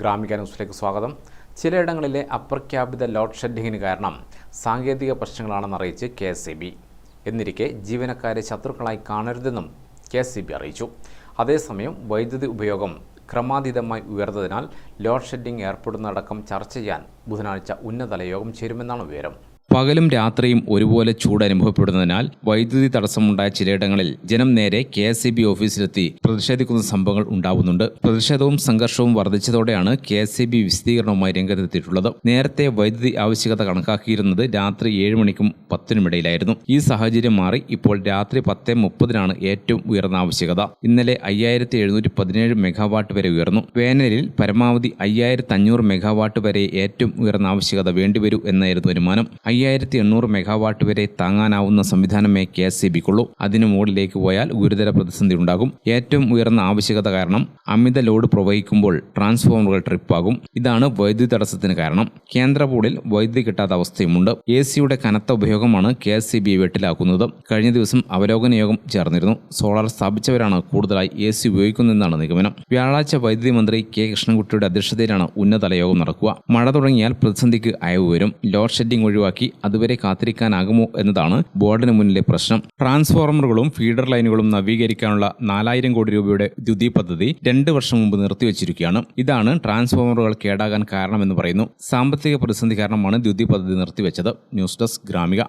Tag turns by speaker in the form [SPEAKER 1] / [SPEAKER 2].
[SPEAKER 1] ഗ്രാമിക ന്യൂസിലേക്ക് സ്വാഗതം. ചിലയിടങ്ങളിലെ അപ്രഖ്യാപിത ലോഡ് ഷെഡിങ്ങിന് കാരണം സാങ്കേതിക പ്രശ്നങ്ങളാണെന്ന് അറിയിച്ച് കെ എസ് സി ബി. എന്നിരിക്കെ ജീവനക്കാരെ ശത്രുക്കളായി കാണരുതെന്നും കെ എസ് സി ബി അറിയിച്ചു. അതേസമയം വൈദ്യുതി ഉപയോഗം ക്രമാതീതമായി ഉയർന്നതിനാൽ ലോഡ് ഷെഡിംഗ് ഏർപ്പെടുന്നതടക്കം ചർച്ച ചെയ്യാൻ ബുധനാഴ്ച ഉന്നതതല യോഗം ചേരുമെന്നാണ് വിവരം.
[SPEAKER 2] പകലും രാത്രിയും ഒരുപോലെ ചൂട് അനുഭവപ്പെടുന്നതിനാൽ വൈദ്യുതി തടസ്സമുണ്ടായ ചിലയിടങ്ങളിൽ ജനം നേരെ കെ എസ് സി ബി ഓഫീസിലെത്തി പ്രതിഷേധിക്കുന്ന സംഭവങ്ങൾ ഉണ്ടാവുന്നുണ്ട്. പ്രതിഷേധവും സംഘർഷവും വർദ്ധിച്ചതോടെയാണ് കെ എസ് സി ബി വിശദീകരണവുമായി രംഗത്തെത്തിയിട്ടുള്ളത്. നേരത്തെ വൈദ്യുതി ആവശ്യകത കണക്കാക്കിയിരുന്നത് രാത്രി ഏഴ് മണിക്കും പത്തിനുമിടയിലായിരുന്നു ഈ സാഹചര്യം മാറി ഇപ്പോൾ രാത്രി പത്ത് മുപ്പതിനാണ് ഏറ്റവും ഉയർന്ന ആവശ്യകത. ഇന്നലെ അയ്യായിരത്തി എഴുന്നൂറ്റി പതിനേഴ് മെഗാവാട്ട് വരെ ഉയർന്നു. വേനലിൽ പരമാവധി അയ്യായിരത്തി അഞ്ഞൂറ് മെഗാവാട്ട് വരെ ഏറ്റവും ഉയർന്ന ആവശ്യകത വേണ്ടിവരൂ എന്നായിരുന്നു അനുമാനം. അയ്യായിരത്തി എണ്ണൂറ് മെഗാവാട്ട് വരെ താങ്ങാനാവുന്ന സംവിധാനമേ കെ എസ് സി ബിക്കുള്ളൂ. അതിനു മുകളിലേക്ക് പോയാൽ ഗുരുതര പ്രതിസന്ധി ഉണ്ടാകും. ഏറ്റവും ഉയർന്ന ആവശ്യകത കാരണം അമിത ലോഡ് പ്രവഹിക്കുമ്പോൾ ട്രാൻസ്ഫോമറുകൾ ട്രിപ്പാകും. ഇതാണ് വൈദ്യുതി തടസ്സത്തിന് കാരണം. കേന്ദ്ര ബോർഡിൽ വൈദ്യുതി കിട്ടാത്ത അവസ്ഥയുമുണ്ട്. എ സിയുടെ കനത്ത ഉപയോഗമാണ് കെ എസ് സി ബി വെട്ടിലാക്കുന്നത്. കഴിഞ്ഞ ദിവസം അവലോകന യോഗം ചേർന്നിരുന്നു. സോളാർ സ്ഥാപിച്ചവരാണ് കൂടുതലായി എ സി ഉപയോഗിക്കുന്നതെന്നാണ് നിഗമനം. വ്യാഴാഴ്ച വൈദ്യുതി മന്ത്രി കെ കൃഷ്ണൻകുട്ടിയുടെ അധ്യക്ഷതയിലാണ് ഉന്നതതല യോഗം നടക്കുക. മഴ തുടങ്ങിയാൽ പ്രതിസന്ധിക്ക് അയവ് വരും ലോഡ് ഷെഡിംഗ് ഒഴിവാക്കി അതുവരെ കാത്തിരിക്കാനാകുമോ എന്നതാണ് ബോർഡിന് മുന്നിലെ പ്രശ്നം. ട്രാൻസ്ഫോർമറുകളും ഫീഡർ ലൈനുകളും നവീകരിക്കാനുള്ള നാലായിരം കോടി രൂപയുടെ ദ്യുതി പദ്ധതി രണ്ട് വർഷം മുമ്പ് നിർത്തിവച്ചിരിക്കുകയാണ്. ഇതാണ് ട്രാൻസ്ഫോർമറുകൾ കേടാകാൻ കാരണമെന്ന് പറയുന്നു. സാമ്പത്തിക പ്രതിസന്ധി കാരണമാണ് ദ്യുതി പദ്ധതി നിർത്തിവെച്ചത്. News desk Gramika.